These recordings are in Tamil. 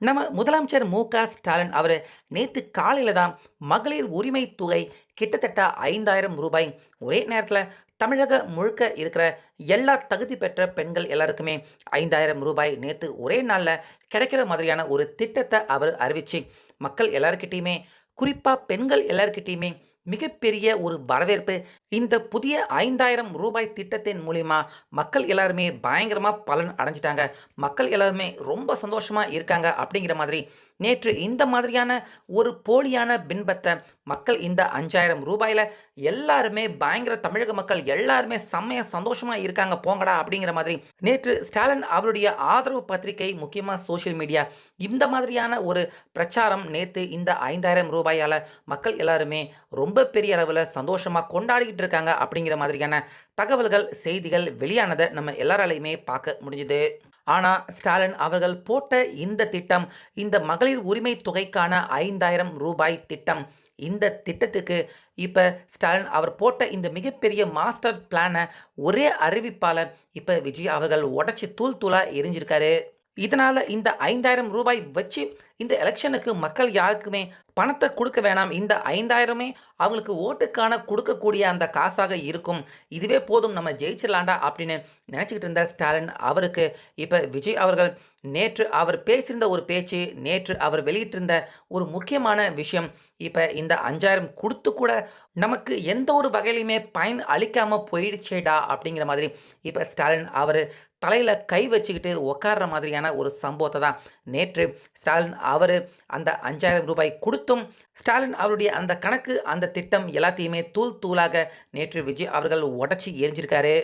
நம்ம முதலமைச்சர் மு க ஸ்டாலின் அவர் நேற்று காலையில் தான் மகளிர் உரிமை தொகை கிட்டத்தட்ட ஐந்தாயிரம் ரூபாய். ஒரே நேரத்தில் தமிழக முழுக்க இருக்கிற எல்லா தகுதி பெற்ற பெண்கள் எல்லாருக்குமே ஐந்தாயிரம் ரூபாய் நேற்று ஒரே நாளில் கிடைக்கிற மாதிரியான ஒரு திட்டத்தை அவர் அறிவிச்சு மக்கள் எல்லாருக்கிட்டேயுமே குறிப்பாக பெண்கள் எல்லாருக்கிட்டேயுமே மிகப்பெரிய ஒரு வரவேற்பு. இந்த புதிய ஐந்தாயிரம் ரூபாய் திட்டத்தின் மூலிமா மக்கள் எல்லாருமே பயங்கரமாக பலன் அடைஞ்சிட்டாங்க. மக்கள் எல்லாருமே ரொம்ப சந்தோஷமாக இருக்காங்க அப்படிங்கிற மாதிரி நேற்று இந்த மாதிரியான ஒரு போலியான பின்பத்தை மக்கள் இந்த அஞ்சாயிரம் ரூபாயில் எல்லாருமே பயங்கர தமிழக மக்கள் எல்லாருமே செம்மைய சந்தோஷமாக இருக்காங்க போங்கடா அப்படிங்கிற மாதிரி. நேற்று ஸ்டாலின் அவருடைய ஆதரவு பத்திரிகை முக்கியமாக சோஷியல் மீடியா இந்த மாதிரியான ஒரு பிரச்சாரம் நேற்று இந்த ஐந்தாயிரம் ரூபாயால் மக்கள் எல்லாருமே ரொம்ப பெரிய அளவில் சந்தோஷமாக கொண்டாடிக்கிட்டு இருக்காங்க அப்படிங்கிற மாதிரியான தகவல்கள் செய்திகள் வெளியானதை நம்ம எல்லாராலையுமே பார்க்க முடிஞ்சுது. ஆனால் ஸ்டாலின் அவர்கள் போட்ட இந்த திட்டம் இந்த மகளிர் உரிமை தொகைக்கான ஐந்தாயிரம் ரூபாய் திட்டம் இந்த திட்டத்துக்கு இப்போ ஸ்டாலின் அவர் போட்ட இந்த மிகப்பெரிய மாஸ்டர் பிளானை ஒரே அறிவிப்பால் இப்போ விஜய் அவர்கள் உடச்சி தூள் தூளாக எரிஞ்சிருக்காரு. இதனால் இந்த ஐந்தாயிரம் ரூபாய் வச்சு இந்த எலெக்ஷனுக்கு மக்கள் யாருக்குமே பணத்தை கொடுக்க வேணாம். இந்த ஐந்தாயிரமே அவங்களுக்கு ஓட்டுக்கான கொடுக்கக்கூடிய அந்த காசாக இருக்கும். இதுவே போதும் நம்ம ஜெயிச்சிடலாண்டா அப்படின்னு நினச்சிக்கிட்டு இருந்த ஸ்டாலின் அவருக்கு. இப்போ விஜய் அவர்கள் நேற்று அவர் பேசியிருந்த ஒரு பேச்சு நேற்று அவர் வெளியிட்டிருந்த ஒரு முக்கியமான விஷயம் இப்போ இந்த அஞ்சாயிரம் கொடுத்து கூட நமக்கு எந்த ஒரு வகையிலையுமே பயன் அளிக்காமல் போயிடுச்சேடா அப்படிங்கிற மாதிரி இப்போ ஸ்டாலின் அவர் தலையில் கை வச்சுக்கிட்டு உட்கார்ற மாதிரியான ஒரு சம்பவத்தை தான் நேற்று ஸ்டாலின் அவர் அந்த அஞ்சாயிரம் ரூபாய் கொடுத்தும் ஸ்டாலின் அவருடைய அந்த கணக்கு அந்த திட்டம் எல்லாத்தையுமே தூள் தூளாக நேற்று விஜய் அவர்கள் உடச்சி எரிஞ்சிருக்காரு.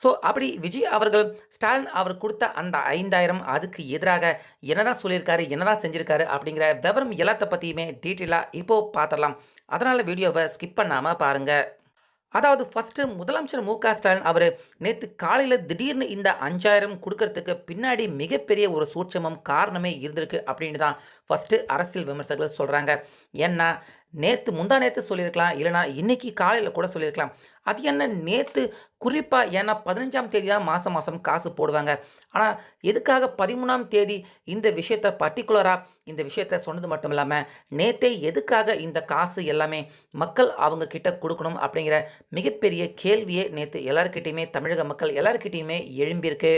ஸோ அப்படி விஜய் அவர்கள் ஸ்டாலின் அவர் கொடுத்த அந்த ஐந்தாயிரம் அதுக்கு எதிராக என்னதான் சொல்லியிருக்காரு என்னதான் செஞ்சிருக்காரு அப்படிங்கிற விவரம் எல்லாத்த பற்றியுமே டீட்டெயிலாக இப்போது பார்த்துடலாம் அதனால் வீடியோவை ஸ்கிப் பண்ணாமல் பாருங்கள் அதாவது ஃபஸ்ட்டு முதலமைச்சர் மு க ஸ்டாலின் அவர் நேற்று காலையில் திடீர்னு இந்த அஞ்சாயிரம் கொடுக்கறதுக்கு பின்னாடி மிகப்பெரிய ஒரு சூட்சமம் காரணமே இருந்திருக்கு அப்படின்னு தான் ஃபஸ்ட்டு அரசியல் விமர்சகர்கள் சொல்கிறாங்க ஏன்னா நேற்று முந்தா நேற்று சொல்லியிருக்கலாம் இல்லைனா இன்றைக்கி காலையில் கூட சொல்லியிருக்கலாம். அது என்ன நேற்று குறிப்பாக ஏன்னா பதினஞ்சாம் தேதி தான் மாதம் மாதம் காசு போடுவாங்க. ஆனால் எதுக்காக பதிமூணாம் தேதி இந்த விஷயத்தை பர்டிகுலராக இந்த விஷயத்த சொன்னது மட்டும் இல்லாமல் நேற்றே எதுக்காக இந்த காசு எல்லாமே மக்கள் அவங்க கிட்ட கொடுக்கணும் அப்படிங்கிற மிகப்பெரிய கேள்வியே நேற்று எல்லாருக்கிட்டேயுமே தமிழக மக்கள் எல்லாருக்கிட்டேயுமே எழும்பியிருக்கு.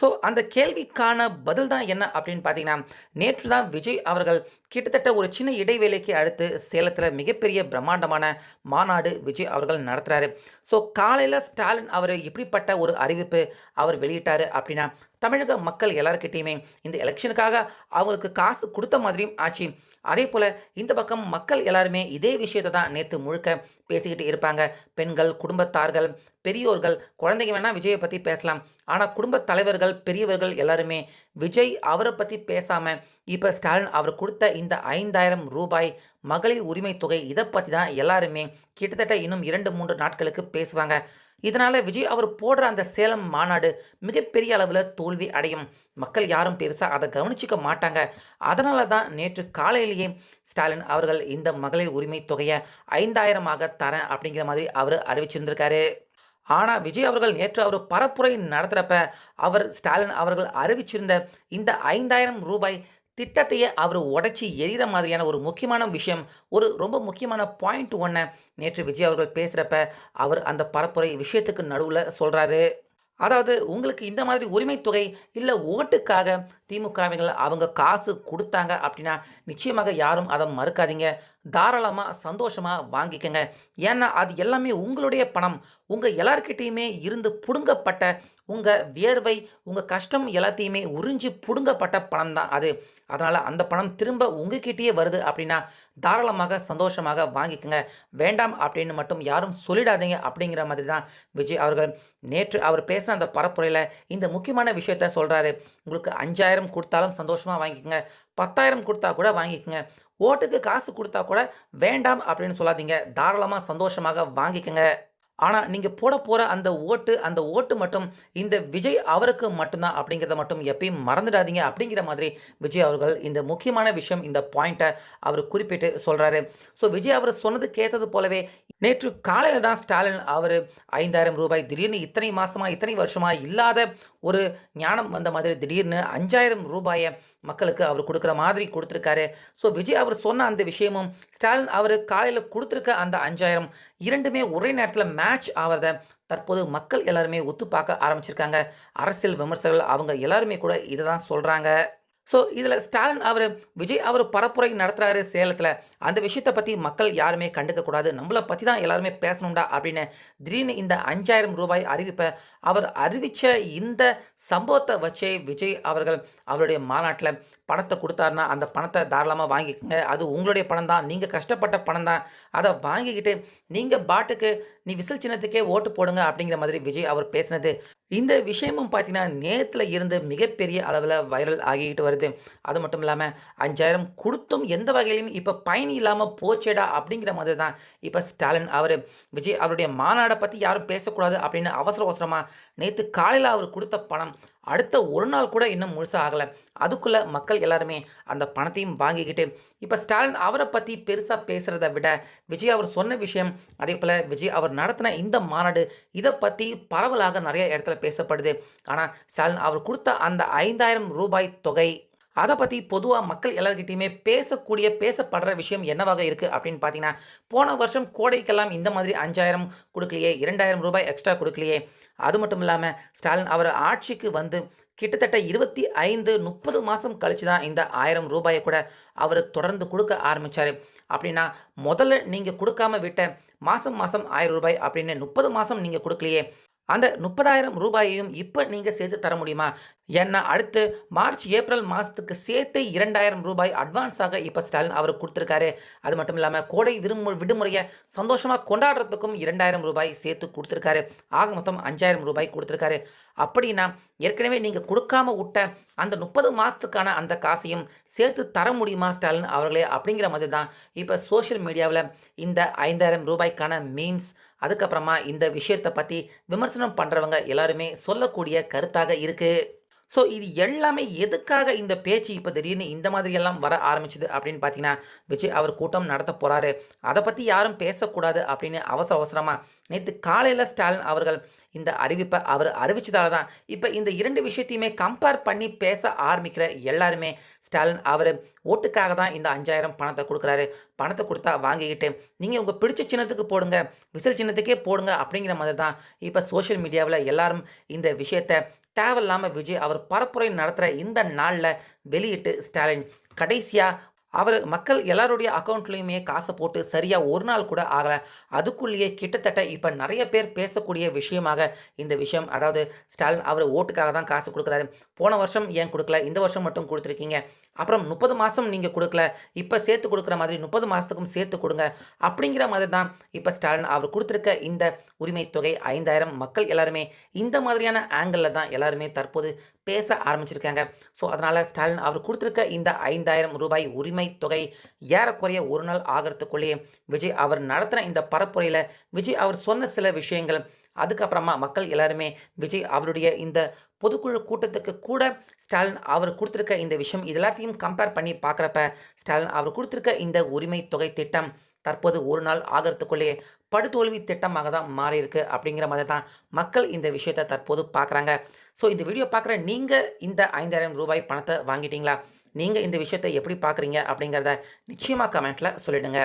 ஸோ அந்த கேள்விக்கான பதில் தான் என்ன அப்படின்னு பார்த்தீங்கன்னா நேற்று தான் விஜய் அவர்கள் கிட்டத்தட்ட ஒரு சின்ன இடைவேளைக்கு அடுத்து சேலத்தில் மிகப்பெரிய பிரம்மாண்டமான மாநாடு விஜய் அவர்கள் நடத்துகிறாரு ஸோ காலையில் ஸ்டாலின் அவர் இப்படிப்பட்ட ஒரு அறிவிப்பு அவர் வெளியிட்டார் அப்படின்னா தமிழக மக்கள் எல்லாருக்கிட்டேயுமே இந்த எலெக்ஷனுக்காக அவங்களுக்கு காசு கொடுத்த மாதிரியும் ஆச்சு. அதே போல் இந்த பக்கம் மக்கள் எல்லாருமே இதே விஷயத்தை தான் நேற்று முழுக்க பேசிக்கிட்டு இருப்பாங்க. பெண்கள் குடும்பத்தார்கள் பெரியோர்கள் குழந்தைங்க வேணால் விஜயை பற்றி பேசலாம். ஆனால் குடும்பத் தலைவர்கள் பெரியவர்கள் எல்லாருமே விஜய் அவரை பற்றி பேசாமல் இப்போ ஸ்டாலின் அவர் கொடுத்த இந்த ஐந்தாயிரம் ரூபாய் மகளிர் உரிமை தொகை இதை பற்றி தான் எல்லாருமே கிட்டத்தட்ட இன்னும் இரண்டு மூன்று நாட்களுக்கு பேசுவாங்க. இதனால் விஜய் அவர் போடுற அந்த சேலம் மாநாடு மிகப்பெரிய அளவில் தோல்வி அடையும். மக்கள் யாரும் பெருசாக அதை கவனிச்சிக்க மாட்டாங்க. அதனால தான் நேற்று காலையிலேயே ஸ்டாலின் அவர்கள் இந்த மகளிர் உரிமை தொகையை ஐந்தாயிரமாக தரேன் அப்படிங்கிற மாதிரி அவர் அறிவிச்சிருந்திருக்காரு. ஆனால் விஜய் அவர்கள் நேற்று அவர் பரப்புரை நடத்துகிறப்ப அவர் ஸ்டாலின் அவர்கள் அறிவிச்சிருந்த இந்த ஐந்தாயிரம் ரூபாய் திட்டத்தையே அவர் உடச்சி எரிகிற மாதிரியான ஒரு முக்கியமான விஷயம் ஒரு ரொம்ப முக்கியமான பாயிண்ட் ஒன்றை நேற்று விஜய் அவர்கள் பேசுகிறப்ப அவர் அந்த பரப்புரை விஷயத்துக்கு நடுவில் சொல்கிறாரு அதாவது உங்களுக்கு இந்த மாதிரி உரிமை தொகை இல்லை ஓட்டுக்காக திமுகவினர் அவங்க காசு கொடுத்தாங்க அப்படின்னா நிச்சயமாக யாரும் அதை மறுக்காதீங்க. தாராளமாக சந்தோஷமாக வாங்கிக்கங்க. ஏன்னா அது எல்லாமே உங்களுடைய பணம். உங்கள் எல்லார்கிட்டேயுமே இருந்து புடுங்கப்பட்ட உங்கள் வியர்வை உங்கள் கஷ்டம் எல்லாத்தையுமே உறிஞ்சி புடுங்கப்பட்ட பணம் தான் அது. அதனால் அந்த பணம் திரும்ப உங்ககிட்டயே வருது அப்படின்னா தாராளமாக சந்தோஷமாக வாங்கிக்கோங்க. வேண்டாம் அப்படின்னு மட்டும் யாரும் சொல்லிடாதீங்க அப்படிங்கிற மாதிரி தான் விஜய் அவர்கள் நேற்று அவர் பேசின அந்த பரப்புரையில் இந்த முக்கியமான விஷயத்த சொல்கிறாரு உங்களுக்கு அஞ்சாயிரம் கொடுத்தாலும் சந்தோஷமாக வாங்கிக்கோங்க. பத்தாயிரம் கொடுத்தா கூட வாங்கிக்கோங்க. ஓட்டுக்கு காசு கொடுத்தா கூட வேண்டாம் அப்படின்னு சொல்லாதீங்க. தாராளமாக சந்தோஷமாக வாங்கிக்கோங்க. ஆனால் நீங்கள் போட போகிற அந்த ஓட்டு, அந்த ஓட்டு மட்டும் இந்த விஜய் அவருக்கு மட்டும்தான் அப்படிங்கிறத மட்டும் எப்பயும் மறந்துடாதீங்க அப்படிங்கிற மாதிரி விஜய் அவர்கள் இந்த முக்கியமான விஷயம் இந்த பாயிண்ட்டை அவர் குறிப்பிட்டு சொல்கிறாரு ஸோ விஜய் அவர் சொன்னதுக்கேற்றது போலவே நேற்று காலையில் தான் ஸ்டாலின் அவர் ஐந்தாயிரம் ரூபாய் திடீர்னு இத்தனை மாதமாக இத்தனை வருஷமாக இல்லாத ஒரு ஞானம் வந்த மாதிரி திடீர்னு அஞ்சாயிரம் ரூபாயை மக்களுக்கு அவர் கொடுக்குற மாதிரி கொடுத்துருக்காரு. ஸோ விஜய் அவர் சொன்ன அந்த விஷயமும், ஸ்டாலின் அவர் காலையில் கொடுத்துருக்க அந்த 5000 2மே ஒரே நேரத்தில் மே மேட்ச் ஆகிறத தற்போது மக்கள் எல்லாருமே ஒத்து பார்க்க ஆரம்பிச்சிருக்காங்க. அரசியல் விமர்சகர்கள் அவங்க எல்லாருமே கூட இதை தான் சொல்கிறாங்க ஸோ இதில் ஸ்டாலின் அவர் விஜய் அவர் பரப்புரை நடத்துகிறாரு சேலத்தில் அந்த விஷயத்தை பற்றி மக்கள் யாருமே கண்டுக்க கூடாது. பற்றி தான் எல்லாருமே பேசணும்டா அப்படின்னு திடீர்னு இந்த அஞ்சாயிரம் ரூபாய் அறிவிப்பை அவர் அறிவித்த இந்த சம்பவத்தை வச்சே விஜய் அவர்கள் அவருடைய மாநாட்டில் பணத்தை கொடுத்தாருன்னா அந்த பணத்தை தாராளமாக வாங்கிக்கோங்க அது உங்களுடைய பணம் தான். நீங்கள் கஷ்டப்பட்ட பணம் தான். அதை வாங்கிக்கிட்டு நீங்கள் பாட்டுக்கு நீ விசில் சின்னத்துக்கே ஓட்டு போடுங்க அப்படிங்கிற மாதிரி விஜய் அவர் பேசினது. இந்த விஷயமும் பார்த்தீங்கன்னா, நேரத்தில் இருந்து மிகப்பெரிய அளவில் வைரல் ஆகிக்கிட்டு வருது. அது மட்டும் இல்லாமல் அஞ்சாயிரம் கொடுத்தும் எந்த வகையிலையும் இப்போ பயன் இல்லாமல் போச்சேடா அப்படிங்கிற மாதிரி தான் இப்போ ஸ்டாலின் அவர் விஜய் அவருடைய மாநாடை பற்றி யாரும் பேசக்கூடாது அப்படின்னு அவசர அவசரமாக நேற்று காலையில் அவர் கொடுத்த பணம் அடுத்த ஒரு நாள் கூட இன்னும் முழுசாக ஆகலை அதுக்குள்ளே மக்கள் எல்லாருமே அந்த பணத்தையும் வாங்கிக்கிட்டு இப்போ ஸ்டாலின் அவரை பற்றி பெருசாக பேசுறத விட, விஜய் அவர் சொன்ன விஷயம், அதே போல் விஜய் அவர் நடத்தின இந்த மாநாடு இதை பற்றி பரவலாக நிறைய இடத்துல பேசப்படுது. ஆனால் ஸ்டாலின் அவர் கொடுத்த அந்த ஐந்தாயிரம் ரூபாய் தொகை அதை பற்றி பொதுவாக மக்கள் எல்லார்கிட்டயுமே பேசக்கூடிய, பேசப்படுற விஷயம் என்னவாக இருக்குது அப்படின்னு பார்த்தீங்கன்னா, போன வருஷம் கோடைக்கெல்லாம் இந்த மாதிரி அஞ்சாயிரம் கொடுக்கலையே இரண்டாயிரம் ரூபாய் எக்ஸ்ட்ரா கொடுக்கலையே. அது மட்டும் இல்லாமல் ஸ்டாலின் அவர் ஆட்சிக்கு வந்து கிட்டத்தட்ட இருபத்தி ஐந்து முப்பது மாதம் கழித்து தான் இந்த ஆயிரம் ரூபாயை கூட அவர் தொடர்ந்து கொடுக்க ஆரம்பித்தார் அப்படின்னா, முதல்ல நீங்கள் கொடுக்காம விட்ட மாதம் மாதம் ஆயிரம் ரூபாய் அப்படின்னு முப்பது மாதம் நீங்கள் கொடுக்கலையே அந்த முப்பதாயிரம் ரூபாயையும் இப்போ நீங்கள் சேர்த்து தர முடியுமா? ஏன்னா, அடுத்து மார்ச், ஏப்ரல் மாதத்துக்கு சேர்த்து இரண்டாயிரம் ரூபாய் அட்வான்ஸாக இப்போ ஸ்டாலின் அவர் கொடுத்துருக்காரு அது மட்டும் இல்லாமல் கோடை விரும்பு விடுமுறையை சந்தோஷமாக கொண்டாடுறதுக்கும் இரண்டாயிரம் ரூபாய் சேர்த்து கொடுத்துருக்காரு ஆக மொத்தம் அஞ்சாயிரம் ரூபாய் கொடுத்துருக்காரு அப்படின்னா, ஏற்கனவே நீங்கள் கொடுக்காம விட்ட அந்த முப்பது மாதத்துக்கான அந்த காசையும் சேர்த்து தர முடியுமா ஸ்டாலின் அவர்களே? அப்படிங்கிற மாதிரி தான் இப்போ சோஷியல் மீடியாவில் இந்த ஐந்தாயிரம் ரூபாய்க்கான மீம்ஸ், அதுக்கப்புறமா இந்த விஷயத்த பற்றி விமர்சனம் பண்ணுறவங்க எல்லாருமே சொல்லக்கூடிய கருத்தாக இருக்குது ஸோ இது எல்லாமே எதுக்காக இந்த பேச்சு இப்போ திடீர்னு இந்த மாதிரியெல்லாம் வர ஆரம்பிச்சது அப்படின்னு பார்த்தீங்கன்னா, விஜய் அவர் கூட்டம் நடத்தப் போகிறாரு அதை பற்றி யாரும் பேசக்கூடாது அப்படின்னு அவசர அவசரமாக நேற்று காலையில் ஸ்டாலின் அவர்கள் இந்த அறிவிப்பை அவர் அறிவிச்சதால தான், இப்போ இந்த இரண்டு விஷயத்தையுமே கம்பேர் பண்ணி பேச ஆரம்பிக்கிற எல்லாருமே, ஸ்டாலின் அவர் ஓட்டுக்காக தான் இந்த அஞ்சாயிரம் பணத்தை கொடுக்குறாரு பணத்தை கொடுத்தா வாங்கிக்கிட்டு, நீங்கள் உங்கள் பிடிச்ச சின்னத்துக்கு போடுங்க. விசில் சின்னத்துக்கே போடுங்க அப்படிங்கிற மாதிரி தான் இப்போ சோஷியல் மீடியாவில் எல்லாரும் இந்த விஷயத்த தேவையில்லாமல் விஜய் அவர் பரப்புரை நடத்துகிற இந்த நாளில் வெளியிட்டு ஸ்டாலின். கடைசியாக அவர் மக்கள் எல்லாருடைய அக்கௌண்ட்லேயுமே காசை போட்டு சரியாக ஒரு நாள் கூட ஆகலை. அதுக்குள்ளேயே கிட்டத்தட்ட இப்போ நிறைய பேர் பேசக்கூடிய விஷயமாக இந்த விஷயம். அதாவது ஸ்டாலின் அவர் ஓட்டுக்காக தான் காசு கொடுக்குறாரு. போன வருஷம் ஏன் கொடுக்கல? இந்த வருஷம் மட்டும் கொடுத்துருக்கீங்க. அப்புறம் முப்பது மாதம் நீங்கள் கொடுக்கல இப்போ சேர்த்து கொடுக்குற மாதிரி முப்பது மாதத்துக்கும் சேர்த்து கொடுங்க அப்படிங்கிற மாதிரி தான் இப்போ ஸ்டாலின் அவர் கொடுத்துருக்க இந்த உரிமை தொகை 5000 மக்கள் எல்லாருமே இந்த மாதிரியான ஆங்கிளில் தான் எல்லாருமே தற்போது பேச ஆரம்பிச்சிருக்காங்க. ஸோ அதனால் ஸ்டாலின் அவர் கொடுத்துருக்க இந்த ஐந்தாயிரம் ரூபாய் உரிமை தொகை ஏறக்குறைய ஒரு நாள் ஆகிறதுக்குள்ளேயே விஜய் அவர் நடத்தின இந்த பரப்புரையில் விஜய் அவர் சொன்ன சில விஷயங்கள், அதுக்கப்புறமா மக்கள் எல்லாருமே விஜய் அவருடைய இந்த பொதுக்குழு கூட்டத்துக்கு கூட ஸ்டாலின் அவர் கொடுத்துருக்க இந்த விஷயம் இது எல்லாத்தையும் கம்பேர் பண்ணி பார்க்குறப்ப, ஸ்டாலின் அவர் கொடுத்துருக்க இந்த உரிமை தொகை திட்டம் தற்போது ஒரு நாள் ஆகறதுக்குள்ளேயே படுதோல்வி திட்டமாக தான் மாறியிருக்கு அப்படிங்கிற மாதிரி தான் மக்கள் இந்த விஷயத்தை தற்போது பார்க்குறாங்க. ஸோ இந்த வீடியோ பார்க்குற நீங்கள் இந்த ஐந்தாயிரம் ரூபாய் பணத்தை வாங்கிட்டீங்களா? நீங்கள் இந்த விஷயத்த எப்படி பார்க்குறீங்க? அப்படிங்கிறத நிச்சயமாக கமெண்ட்டில் சொல்லிடுங்க.